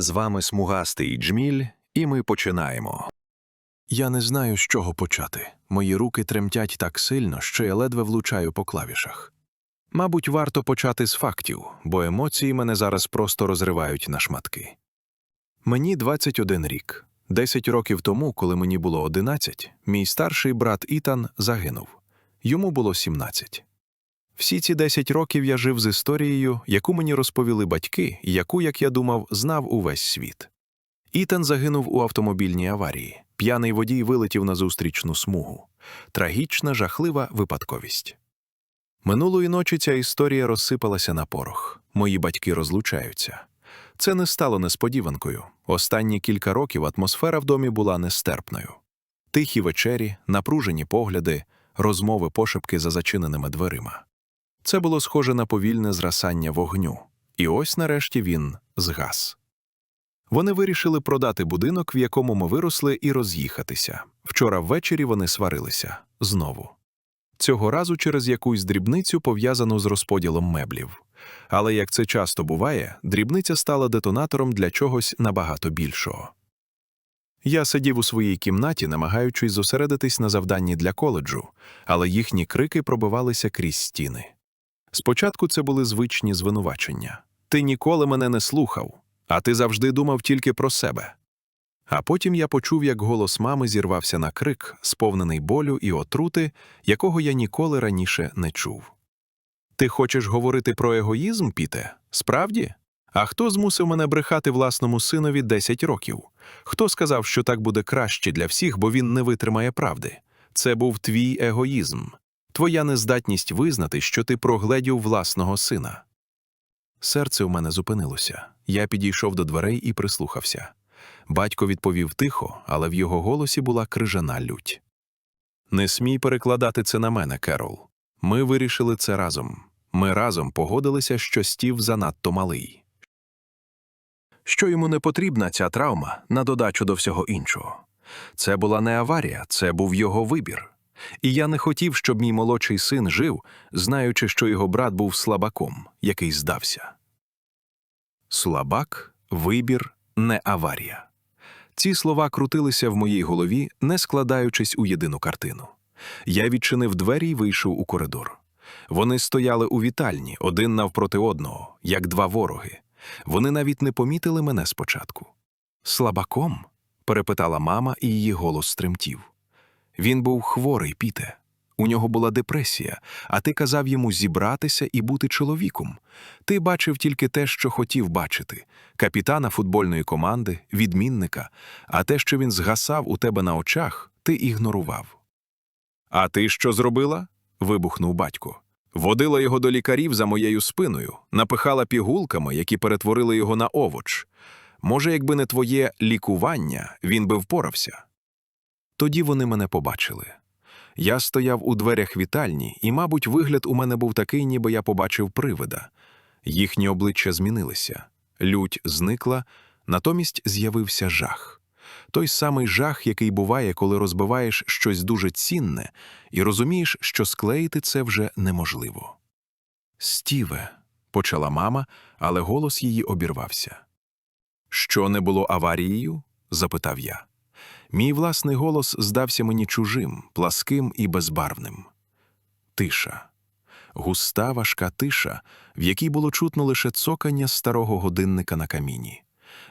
З вами смугастий джміль, і ми починаємо. Я не знаю, з чого почати. Мої руки тремтять так сильно, що я ледве влучаю по клавішах. Мабуть, варто почати з фактів, бо емоції мене зараз просто розривають на шматки. Мені 21 рік. Десять років тому, коли мені було 11, мій старший брат Ітан загинув. Йому було 17. Всі ці 10 років я жив з історією, яку мені розповіли батьки, і яку, як я думав, знав увесь світ. Ітан загинув у автомобільній аварії. П'яний водій вилетів на зустрічну смугу. Трагічна, жахлива випадковість. Минулої ночі ця історія розсипалася на порох. Мої батьки розлучаються. Це не стало несподіванкою. Останні кілька років атмосфера в домі була нестерпною. Тихі вечері, напружені погляди, розмови пошепки за зачиненими дверима. Це було схоже на повільне зрасання вогню. І ось нарешті він згас. Вони вирішили продати будинок, в якому ми виросли, і роз'їхатися. Вчора ввечері вони сварилися знову. Цього разу через якусь дрібницю, пов'язану з розподілом меблів. Але як це часто буває, дрібниця стала детонатором для чогось набагато більшого. Я сидів у своїй кімнаті, намагаючись зосередитись на завданні для коледжу, але їхні крики пробивалися крізь стіни. Спочатку це були звичні звинувачення. Ти ніколи мене не слухав, а ти завжди думав тільки про себе. А потім я почув, як голос мами зірвався на крик, сповнений болю і отрути, якого я ніколи раніше не чув. Ти хочеш говорити про егоїзм, Піте? Справді? А хто змусив мене брехати власному синові 10 років? Хто сказав, що так буде краще для всіх, бо він не витримає правди? Це був твій егоїзм, твоя нездатність визнати, що ти прогледів власного сина. Серце у мене зупинилося. Я підійшов до дверей і прислухався. Батько відповів тихо, але в його голосі була крижана лють. Не смій перекладати це на мене, Керол. Ми вирішили це разом. Ми разом погодилися, що стів занадто малий. Що йому не потрібна ця травма на додачу до всього іншого. Це була не аварія, це був його вибір. І я не хотів, щоб мій молодший син жив, знаючи, що його брат був слабаком, який здався. Слабак, вибір, не аварія. Ці слова крутилися в моїй голові, не складаючись у єдину картину. Я відчинив двері і вийшов у коридор. Вони стояли у вітальні, один навпроти одного, як два вороги. Вони навіть не помітили мене спочатку. Слабаком? перепитала мама, і її голос стремтів. Він був хворий, Піте. У нього була депресія, а ти казав йому зібратися і бути чоловіком. Ти бачив тільки те, що хотів бачити капітана футбольної команди, відмінника, а те, що він згасав у тебе на очах, ти ігнорував. А ти що зробила? вибухнув батько. Водила його до лікарів за моєю спиною, напихала пігулками, які перетворили його на овоч. Може, якби не твоє лікування, він би впорався. Тоді вони мене побачили. Я стояв у дверях вітальні, і, мабуть, вигляд у мене був такий, ніби я побачив привида. Їхні обличчя змінилися, лють зникла, натомість з'явився жах. Той самий жах, який буває, коли розбиваєш щось дуже цінне, і розумієш, що склеїти це вже неможливо. Стіве, почала мама, але голос її обірвався. Що не було аварією? запитав я. Мій власний голос здався мені чужим, пласким і безбарвним. Тиша. Густа важка тиша, в якій було чутно лише цокання старого годинника на каміні.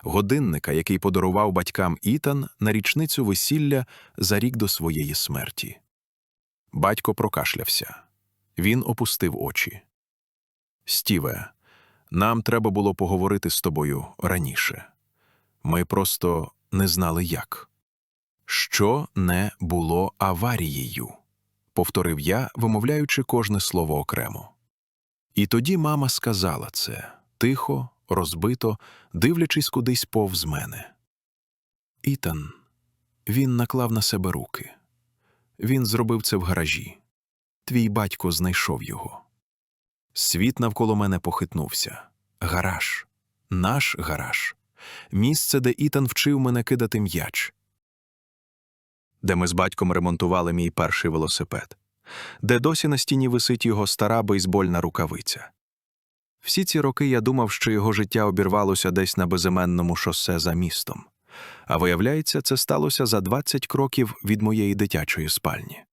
Годинника, який подарував батькам Ітан на річницю весілля за рік до своєї смерті. Батько прокашлявся. Він опустив очі. Стіве, нам треба було поговорити з тобою раніше. Ми просто не знали як. Що не було аварією, повторив я, вимовляючи кожне слово окремо. І тоді мама сказала це тихо, розбито, дивлячись кудись повз мене. Ітан, він наклав на себе руки. Він зробив це в гаражі. Твій батько знайшов його. Світ навколо мене похитнувся. Гараж, наш гараж, місце, де Ітан вчив мене кидати м'яч де ми з батьком ремонтували мій перший велосипед, де досі на стіні висить його стара бейсбольна рукавиця. Всі ці роки я думав, що його життя обірвалося десь на безіменному шосе за містом. А виявляється, це сталося за 20 кроків від моєї дитячої спальні.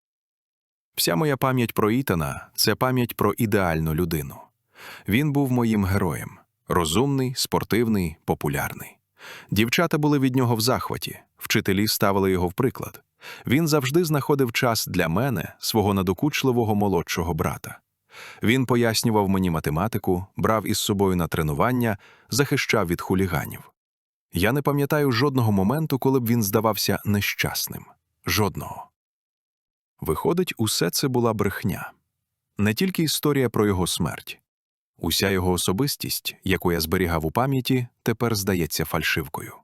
Вся моя пам'ять про Ітана це пам'ять про ідеальну людину. Він був моїм героєм розумний, спортивний, популярний. Дівчата були від нього в захваті, вчителі ставили його в приклад. Він завжди знаходив час для мене, свого надокучливого молодшого брата. Він пояснював мені математику, брав із собою на тренування, захищав від хуліганів. Я не пам'ятаю жодного моменту, коли б він здавався нещасним. Жодного. Виходить, усе це була брехня. Не тільки історія про його смерть. Уся його особистість, яку я зберігав у пам'яті, тепер здається фальшивкою.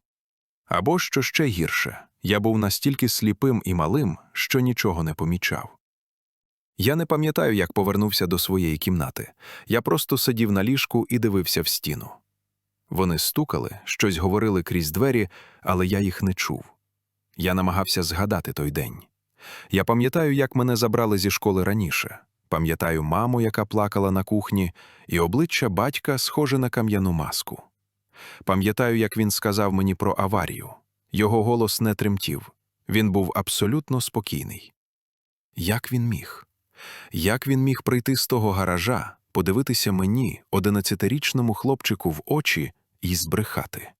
Або, що ще гірше, я був настільки сліпим і малим, що нічого не помічав. Я не пам'ятаю, як повернувся до своєї кімнати. Я просто сидів на ліжку і дивився в стіну. Вони стукали, щось говорили крізь двері, але я їх не чув. Я намагався згадати той день. Я пам'ятаю, як мене забрали зі школи раніше. Пам'ятаю маму, яка плакала на кухні, і обличчя батька схоже на кам'яну маску. Пам'ятаю, як він сказав мені про аварію. Його голос не тремтів. Він був абсолютно спокійний. Як він міг? Як він міг прийти з того гаража, подивитися мені, одинадцятирічному хлопчику в очі, і збрехати?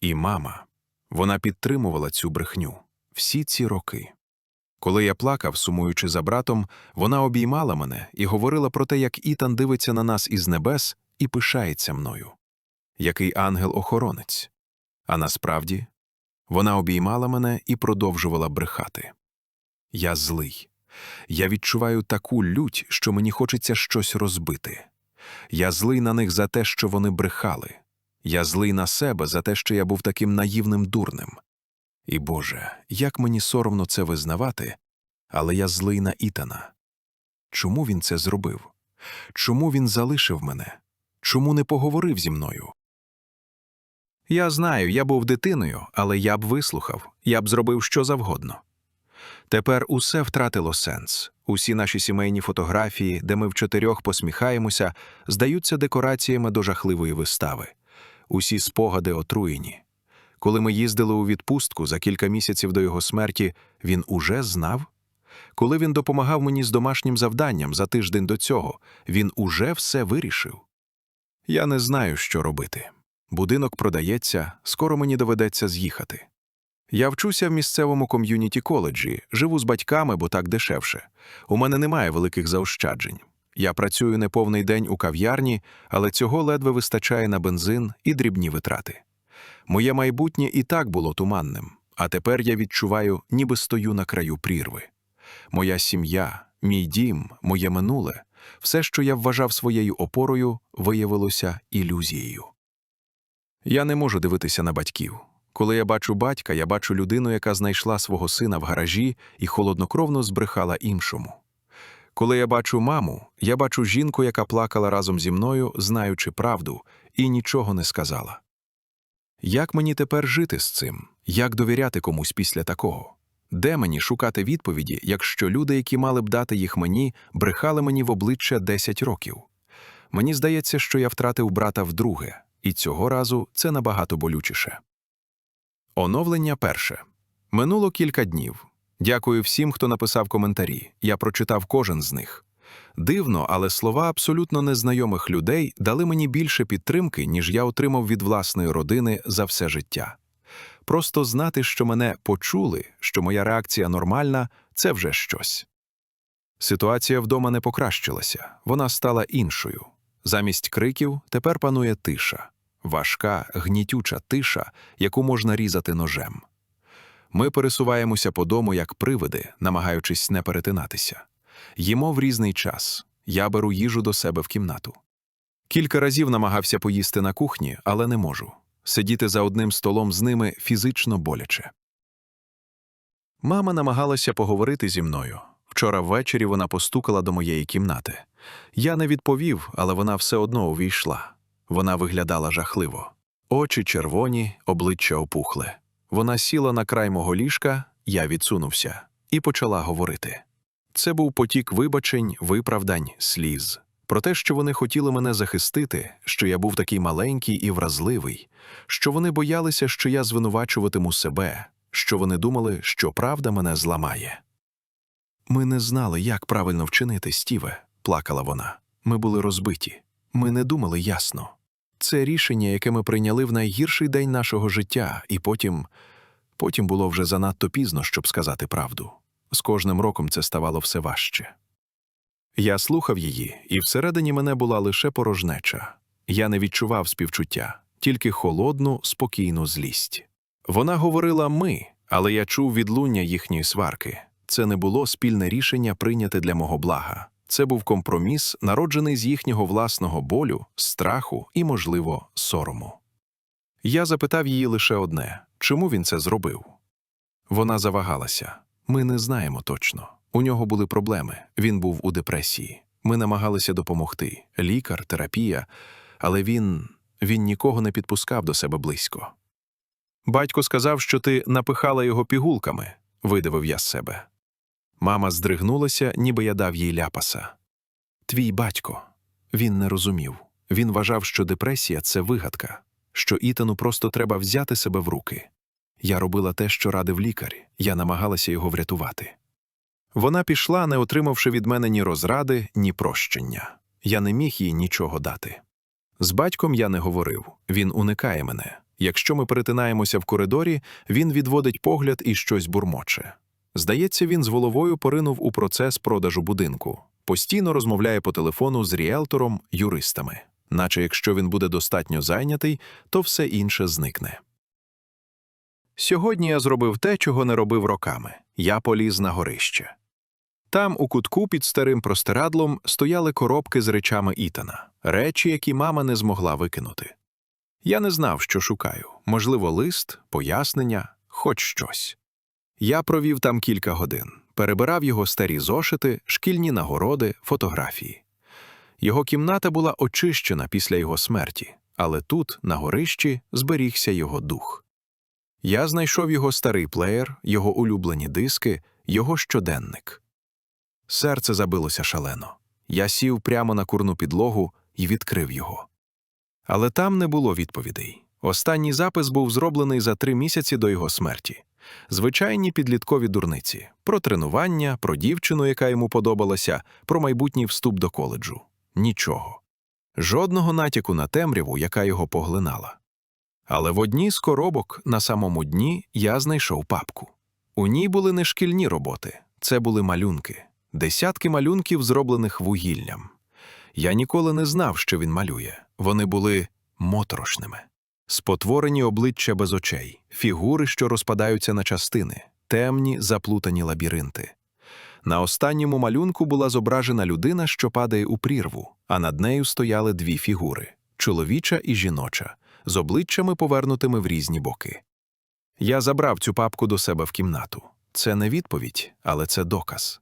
І мама. Вона підтримувала цю брехню всі ці роки. Коли я плакав, сумуючи за братом, вона обіймала мене і говорила про те, як Ітан дивиться на нас із небес і пишається мною. Який ангел-охоронець. А насправді, вона обіймала мене і продовжувала брехати. Я злий. Я відчуваю таку лють, що мені хочеться щось розбити. Я злий на них за те, що вони брехали. Я злий на себе за те, що я був таким наївним дурнем. І Боже, як мені соромно це визнавати, але я злий на Ітана. Чому він це зробив? Чому він залишив мене? Чому не поговорив зі мною? Я знаю, я був дитиною, але я б вислухав, я б зробив що завгодно. Тепер усе втратило сенс. Усі наші сімейні фотографії, де ми в чотирьох посміхаємося, здаються декораціями до жахливої вистави. Усі спогади отруєні. Коли ми їздили у відпустку за кілька місяців до його смерті, він уже знав? Коли він допомагав мені з домашнім завданням за тиждень до цього, він уже все вирішив. Я не знаю, що робити. Будинок продається, скоро мені доведеться з'їхати. Я вчуся в місцевому ком'юніті коледжі, живу з батьками, бо так дешевше. У мене немає великих заощаджень. Я працюю не повний день у кав'ярні, але цього ледве вистачає на бензин і дрібні витрати. Моє майбутнє і так було туманним, а тепер я відчуваю, ніби стою на краю прірви. Моя сім'я, мій дім, моє минуле, все, що я вважав своєю опорою, виявилося ілюзією. Я не можу дивитися на батьків. Коли я бачу батька, я бачу людину, яка знайшла свого сина в гаражі і холоднокровно збрехала іншому. Коли я бачу маму, я бачу жінку, яка плакала разом зі мною, знаючи правду, і нічого не сказала. Як мені тепер жити з цим? Як довіряти комусь після такого? Де мені шукати відповіді, якщо люди, які мали б дати їх мені, брехали мені в обличчя 10 років? Мені здається, що я втратив брата вдруге, і цього разу це набагато болючіше. Оновлення перше. Минуло кілька днів. Дякую всім, хто написав коментарі. Я прочитав кожен з них. Дивно, але слова абсолютно незнайомих людей дали мені більше підтримки, ніж я отримав від власної родини за все життя. Просто знати, що мене почули, що моя реакція нормальна, це вже щось. Ситуація вдома не покращилася, вона стала іншою. Замість криків тепер панує тиша, важка, гнітюча тиша, яку можна різати ножем. Ми пересуваємося по дому як привиди, намагаючись не перетинатися. Їмо в різний час. Я беру їжу до себе в кімнату. Кілька разів намагався поїсти на кухні, але не можу. Сидіти за одним столом з ними фізично боляче. Мама намагалася поговорити зі мною. Вчора ввечері вона постукала до моєї кімнати. Я не відповів, але вона все одно увійшла. Вона виглядала жахливо. Очі червоні, обличчя опухле. Вона сіла на край мого ліжка, я відсунувся, і почала говорити. Це був потік вибачень, виправдань, сліз. Про те, що вони хотіли мене захистити, що я був такий маленький і вразливий, що вони боялися, що я звинувачуватиму себе, що вони думали, що правда мене зламає. Ми не знали, як правильно вчинити, Стіве, плакала вона. Ми були розбиті. Ми не думали ясно. Це рішення, яке ми прийняли в найгірший день нашого життя, і потім. Потім було вже занадто пізно, щоб сказати правду. З кожним роком це ставало все важче. Я слухав її, і всередині мене була лише порожнеча. Я не відчував співчуття, тільки холодну, спокійну злість. Вона говорила ми, але я чув відлуння їхньої сварки. Це не було спільне рішення прийняте для мого блага. Це був компроміс, народжений з їхнього власного болю, страху і, можливо, сорому. Я запитав її лише одне чому він це зробив? Вона завагалася. Ми не знаємо точно. У нього були проблеми, він був у депресії. Ми намагалися допомогти лікар, терапія, але він. він нікого не підпускав до себе близько. Батько сказав, що ти напихала його пігулками, видавив я з себе. Мама здригнулася, ніби я дав їй ляпаса. Твій батько. Він не розумів. Він вважав, що депресія це вигадка, що Ітану просто треба взяти себе в руки. Я робила те, що радив лікар, я намагалася його врятувати. Вона пішла, не отримавши від мене ні розради, ні прощення. Я не міг їй нічого дати. З батьком я не говорив, він уникає мене. Якщо ми перетинаємося в коридорі, він відводить погляд і щось бурмоче. Здається, він з головою поринув у процес продажу будинку, постійно розмовляє по телефону з ріелтором, юристами, наче якщо він буде достатньо зайнятий, то все інше зникне. Сьогодні я зробив те, чого не робив роками я поліз на горище. Там, у кутку під старим простирадлом, стояли коробки з речами Ітана, речі, які мама не змогла викинути. Я не знав, що шукаю можливо, лист, пояснення, хоч щось. Я провів там кілька годин, перебирав його старі зошити, шкільні нагороди, фотографії. Його кімната була очищена після його смерті, але тут, на горищі, зберігся його дух. Я знайшов його старий плеєр, його улюблені диски, його щоденник. Серце забилося шалено. Я сів прямо на курну підлогу і відкрив його. Але там не було відповідей. Останній запис був зроблений за три місяці до його смерті. Звичайні підліткові дурниці про тренування, про дівчину, яка йому подобалася, про майбутній вступ до коледжу. Нічого. Жодного натяку на темряву, яка його поглинала. Але в одній з коробок на самому дні я знайшов папку. У ній були не шкільні роботи, це були малюнки, десятки малюнків, зроблених вугіллям. Я ніколи не знав, що він малює. Вони були моторошними. Спотворені обличчя без очей, фігури, що розпадаються на частини, темні, заплутані лабіринти. На останньому малюнку була зображена людина, що падає у прірву, а над нею стояли дві фігури чоловіча і жіноча, з обличчями повернутими в різні боки. Я забрав цю папку до себе в кімнату. Це не відповідь, але це доказ.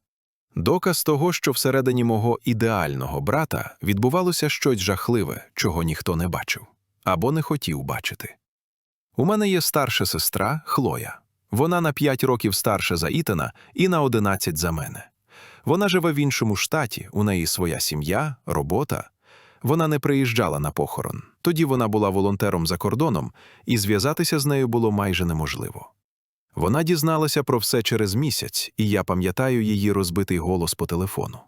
Доказ того, що всередині мого ідеального брата відбувалося щось жахливе, чого ніхто не бачив або не хотів бачити. У мене є старша сестра Хлоя. Вона на 5 років старша за Ітана і на 11 за мене. Вона живе в іншому штаті, у неї своя сім'я, робота. Вона не приїжджала на похорон. Тоді вона була волонтером за кордоном, і зв'язатися з нею було майже неможливо. Вона дізналася про все через місяць, і я пам'ятаю її розбитий голос по телефону.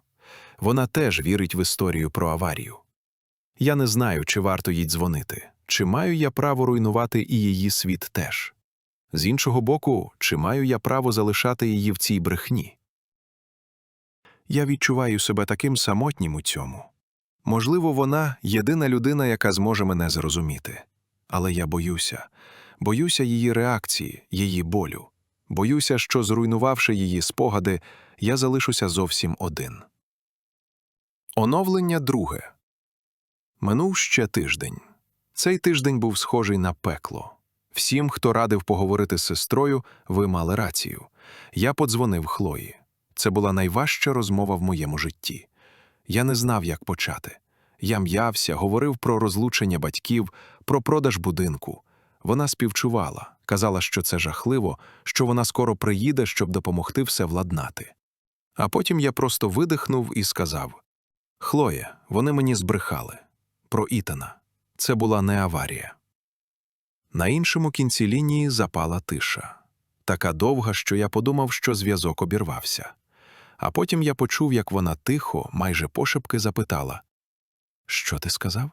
Вона теж вірить в історію про аварію. Я не знаю, чи варто їй дзвонити, чи маю я право руйнувати і її світ теж. З іншого боку, чи маю я право залишати її в цій брехні? Я відчуваю себе таким самотнім у цьому. Можливо, вона єдина людина, яка зможе мене зрозуміти. Але я боюся, боюся її реакції, її болю. Боюся, що, зруйнувавши її спогади, я залишуся зовсім один. Оновлення друге. Минув ще тиждень. Цей тиждень був схожий на пекло. Всім, хто радив поговорити з сестрою, ви мали рацію. Я подзвонив Хлої. Це була найважча розмова в моєму житті. Я не знав, як почати. Я м'явся, говорив про розлучення батьків, про продаж будинку. Вона співчувала, казала, що це жахливо, що вона скоро приїде, щоб допомогти все владнати. А потім я просто видихнув і сказав Хлоє, вони мені збрехали. Про Ітана. Це була не аварія. На іншому кінці лінії запала тиша. Така довга, що я подумав, що зв'язок обірвався. А потім я почув, як вона тихо, майже пошепки запитала: Що ти сказав?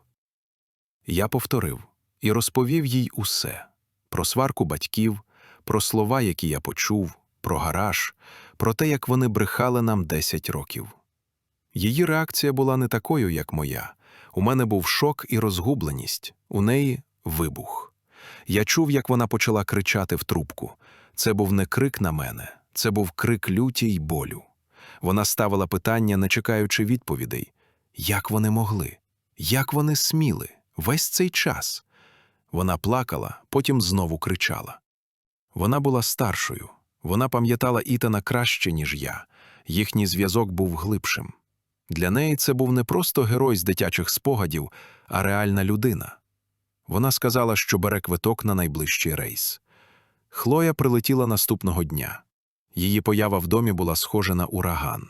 Я повторив і розповів їй усе про сварку батьків, про слова, які я почув, про гараж, про те, як вони брехали нам 10 років. Її реакція була не такою, як моя. У мене був шок і розгубленість, у неї вибух. Я чув, як вона почала кричати в трубку. Це був не крик на мене, це був крик люті й болю. Вона ставила питання, не чекаючи відповідей. Як вони могли? Як вони сміли? Весь цей час. Вона плакала, потім знову кричала. Вона була старшою. Вона пам'ятала Ітана краще, ніж я. Їхній зв'язок був глибшим. Для неї це був не просто герой з дитячих спогадів, а реальна людина. Вона сказала, що бере квиток на найближчий рейс. Хлоя прилетіла наступного дня. Її поява в домі була схожа на ураган.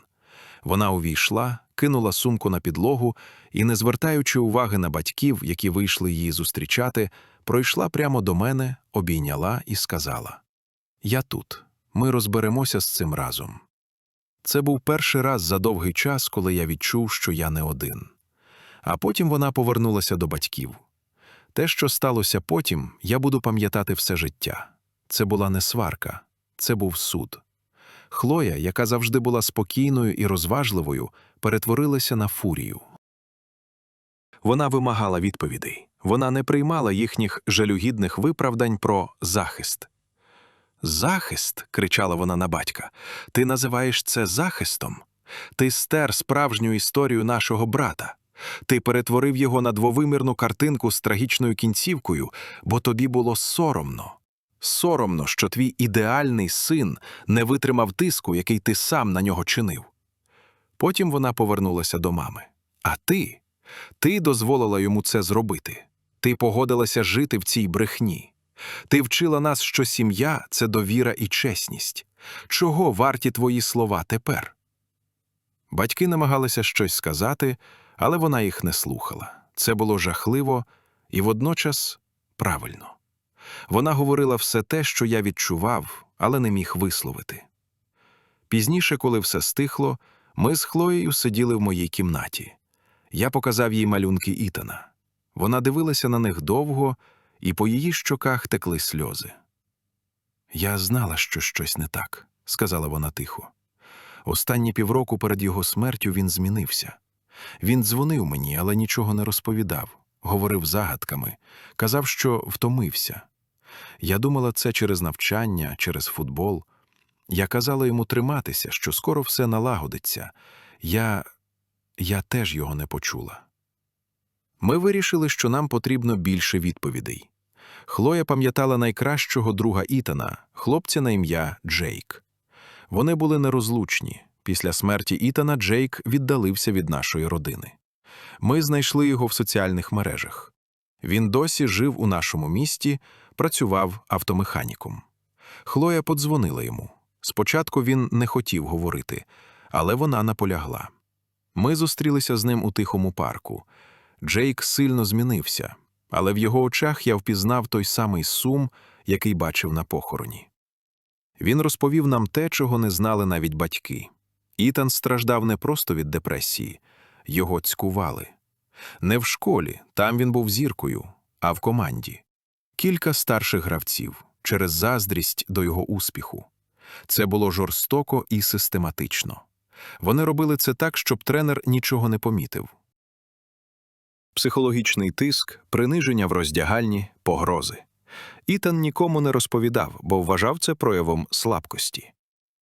Вона увійшла, кинула сумку на підлогу і, не звертаючи уваги на батьків, які вийшли її зустрічати, пройшла прямо до мене, обійняла і сказала: Я тут, ми розберемося з цим разом. Це був перший раз за довгий час, коли я відчув, що я не один. А потім вона повернулася до батьків. Те, що сталося потім, я буду пам'ятати все життя. Це була не сварка, це був суд. Хлоя, яка завжди була спокійною і розважливою, перетворилася на фурію. Вона вимагала відповідей. Вона не приймала їхніх жалюгідних виправдань про захист. Захист. кричала вона на батька. Ти називаєш це захистом? Ти стер справжню історію нашого брата. Ти перетворив його на двовимірну картинку з трагічною кінцівкою, бо тобі було соромно. Соромно, що твій ідеальний син не витримав тиску, який ти сам на нього чинив. Потім вона повернулася до мами. А ти? Ти дозволила йому це зробити. Ти погодилася жити в цій брехні. Ти вчила нас, що сім'я це довіра і чесність. Чого варті твої слова тепер? Батьки намагалися щось сказати, але вона їх не слухала. Це було жахливо і водночас правильно. Вона говорила все те, що я відчував, але не міг висловити. Пізніше, коли все стихло, ми з Хлоєю сиділи в моїй кімнаті. Я показав їй малюнки Ітана. Вона дивилася на них довго, і по її щоках текли сльози. Я знала, що щось не так, сказала вона тихо. Останні півроку перед його смертю він змінився. Він дзвонив мені, але нічого не розповідав, говорив загадками, казав, що втомився. Я думала це через навчання, через футбол. Я казала йому триматися, що скоро все налагодиться. Я. я теж його не почула. Ми вирішили, що нам потрібно більше відповідей. Хлоя пам'ятала найкращого друга Ітана, хлопця на ім'я Джейк. Вони були нерозлучні. Після смерті Ітана Джейк віддалився від нашої родини. Ми знайшли його в соціальних мережах. Він досі жив у нашому місті, працював автомеханіком. Хлоя подзвонила йому. Спочатку він не хотів говорити, але вона наполягла. Ми зустрілися з ним у тихому парку. Джейк сильно змінився, але в його очах я впізнав той самий сум, який бачив на похороні. Він розповів нам те, чого не знали навіть батьки. Ітан страждав не просто від депресії, його цькували. Не в школі, там він був зіркою, а в команді. Кілька старших гравців через заздрість до його успіху. Це було жорстоко і систематично. Вони робили це так, щоб тренер нічого не помітив. Психологічний тиск, приниження в роздягальні, погрози. Ітан нікому не розповідав, бо вважав це проявом слабкості.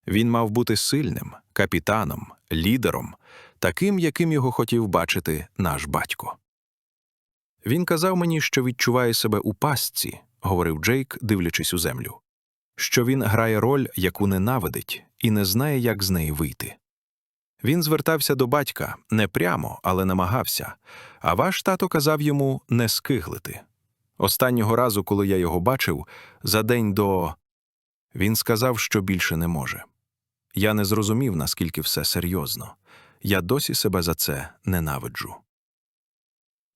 Він мав бути сильним, капітаном, лідером, таким, яким його хотів бачити наш батько. Він казав мені, що відчуває себе у пастці, говорив Джейк, дивлячись у землю, що він грає роль, яку ненавидить, і не знає, як з неї вийти. Він звертався до батька не прямо, але намагався, а ваш тато казав йому не скиглити. Останнього разу, коли я його бачив, за день до. Він сказав, що більше не може. Я не зрозумів, наскільки все серйозно. Я досі себе за це ненавиджу.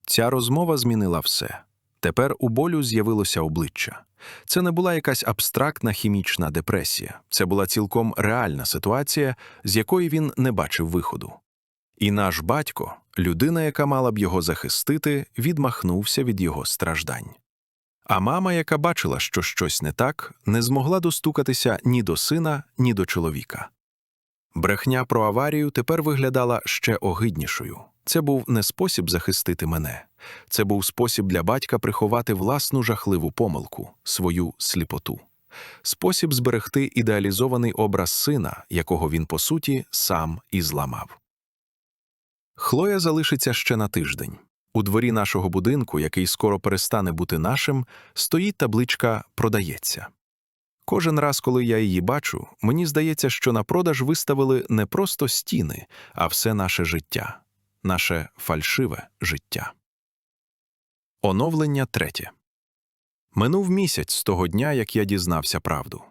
Ця розмова змінила все. Тепер у болю з'явилося обличчя. Це не була якась абстрактна хімічна депресія, це була цілком реальна ситуація, з якої він не бачив виходу. І наш батько, людина, яка мала б його захистити, відмахнувся від його страждань. А мама, яка бачила, що щось не так, не змогла достукатися ні до сина, ні до чоловіка. Брехня про аварію тепер виглядала ще огиднішою. Це був не спосіб захистити мене, це був спосіб для батька приховати власну жахливу помилку, свою сліпоту, спосіб зберегти ідеалізований образ сина, якого він, по суті, сам і зламав. Хлоя залишиться ще на тиждень. У дворі нашого будинку, який скоро перестане бути нашим, стоїть табличка Продається. Кожен раз, коли я її бачу, мені здається, що на продаж виставили не просто стіни, а все наше життя, наше фальшиве життя. Оновлення третє. Минув місяць з того дня, як я дізнався правду.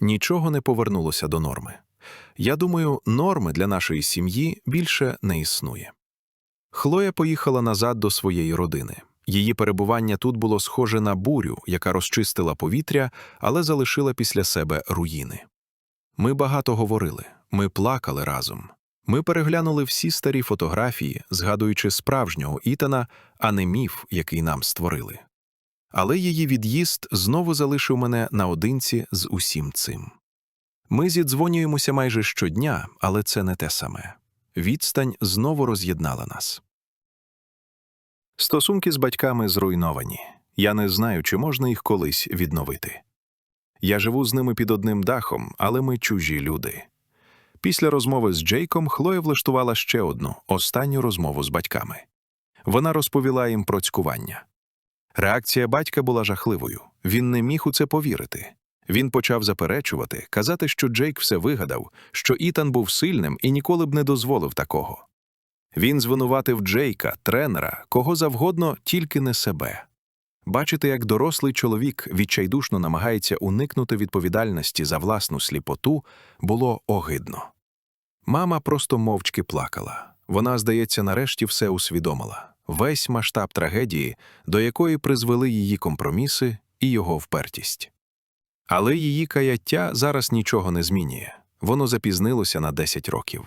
Нічого не повернулося до норми. Я думаю, норми для нашої сім'ї більше не існує. Хлоя поїхала назад до своєї родини. Її перебування тут було схоже на бурю, яка розчистила повітря, але залишила після себе руїни. Ми багато говорили, ми плакали разом. Ми переглянули всі старі фотографії, згадуючи справжнього Ітана, а не міф, який нам створили. Але її від'їзд знову залишив мене наодинці з усім цим. Ми зідзвонюємося майже щодня, але це не те саме. Відстань знову роз'єднала нас. Стосунки з батьками зруйновані. Я не знаю, чи можна їх колись відновити. Я живу з ними під одним дахом, але ми чужі люди. Після розмови з Джейком Хлоя влаштувала ще одну останню розмову з батьками. Вона розповіла їм про цькування. Реакція батька була жахливою. Він не міг у це повірити. Він почав заперечувати, казати, що Джейк все вигадав, що Ітан був сильним і ніколи б не дозволив такого. Він звинуватив Джейка, тренера, кого завгодно, тільки не себе. Бачити, як дорослий чоловік відчайдушно намагається уникнути відповідальності за власну сліпоту, було огидно. Мама просто мовчки плакала. Вона, здається, нарешті все усвідомила весь масштаб трагедії, до якої призвели її компроміси і його впертість. Але її каяття зараз нічого не змінює воно запізнилося на 10 років.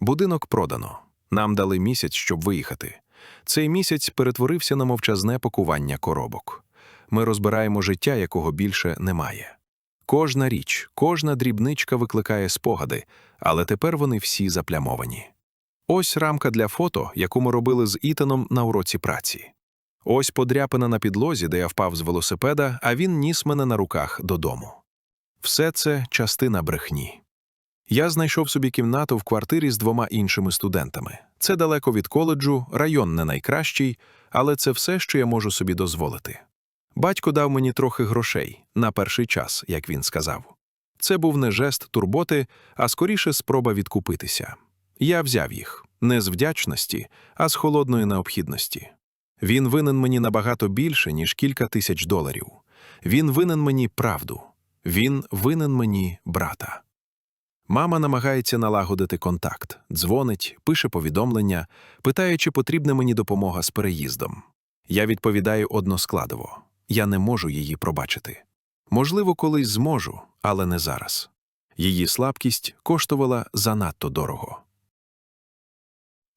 Будинок продано. Нам дали місяць, щоб виїхати. Цей місяць перетворився на мовчазне пакування коробок. Ми розбираємо життя, якого більше немає. Кожна річ, кожна дрібничка викликає спогади, але тепер вони всі заплямовані. Ось рамка для фото, яку ми робили з Ітаном на уроці праці. Ось подряпина на підлозі, де я впав з велосипеда, а він ніс мене на руках додому. Все це частина брехні. Я знайшов собі кімнату в квартирі з двома іншими студентами. Це далеко від коледжу, район не найкращий, але це все, що я можу собі дозволити. Батько дав мені трохи грошей на перший час, як він сказав. Це був не жест турботи, а скоріше спроба відкупитися. Я взяв їх не з вдячності, а з холодної необхідності. Він винен мені набагато більше, ніж кілька тисяч доларів. Він винен мені правду. Він винен мені брата. Мама намагається налагодити контакт, дзвонить, пише повідомлення, питає, чи потрібна мені допомога з переїздом. Я відповідаю односкладово я не можу її пробачити. Можливо, колись зможу, але не зараз. Її слабкість коштувала занадто дорого.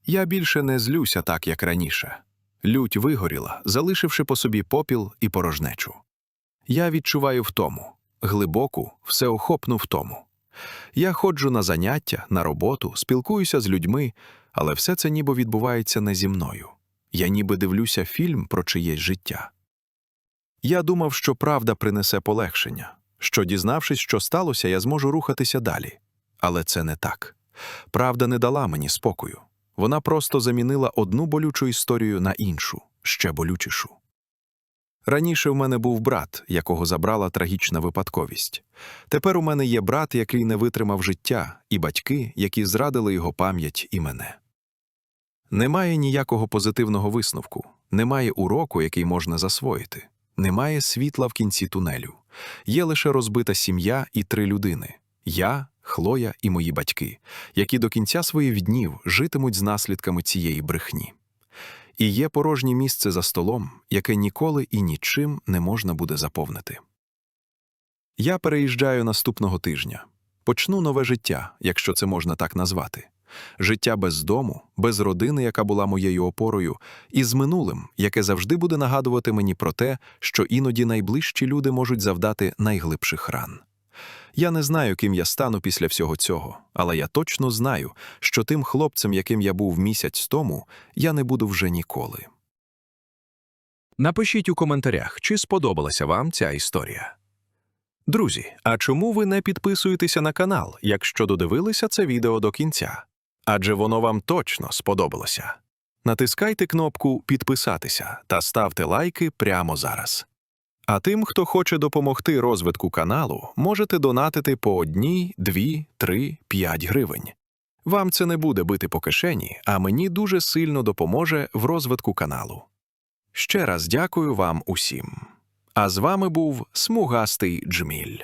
Я більше не злюся так, як раніше. Лють вигоріла, залишивши по собі попіл і порожнечу. Я відчуваю втому, глибоку, всеохопну втому. Я ходжу на заняття, на роботу, спілкуюся з людьми, але все це ніби відбувається не зі мною. Я ніби дивлюся фільм про чиєсь життя. Я думав, що правда принесе полегшення, що, дізнавшись, що сталося, я зможу рухатися далі. Але це не так. Правда не дала мені спокою. Вона просто замінила одну болючу історію на іншу, ще болючішу. Раніше в мене був брат, якого забрала трагічна випадковість. Тепер у мене є брат, який не витримав життя, і батьки, які зрадили його пам'ять і мене. Немає ніякого позитивного висновку, немає уроку, який можна засвоїти, немає світла в кінці тунелю, є лише розбита сім'я і три людини, Я, Хлоя і мої батьки, які до кінця своїх днів житимуть з наслідками цієї брехні. І є порожнє місце за столом, яке ніколи і нічим не можна буде заповнити. Я переїжджаю наступного тижня. Почну нове життя, якщо це можна так назвати. Життя без дому, без родини, яка була моєю опорою, і з минулим, яке завжди буде нагадувати мені про те, що іноді найближчі люди можуть завдати найглибших ран. Я не знаю, ким я стану після всього цього, але я точно знаю, що тим хлопцем, яким я був місяць тому, я не буду вже ніколи. Напишіть у коментарях, чи сподобалася вам ця історія. Друзі, а чому ви не підписуєтеся на канал, якщо додивилися це відео до кінця? Адже воно вам точно сподобалося. Натискайте кнопку Підписатися та ставте лайки прямо зараз. А тим, хто хоче допомогти розвитку каналу, можете донатити по одній, дві, три, п'ять гривень. Вам це не буде бити по кишені, а мені дуже сильно допоможе в розвитку каналу. Ще раз дякую вам усім. А з вами був смугастий Джміль.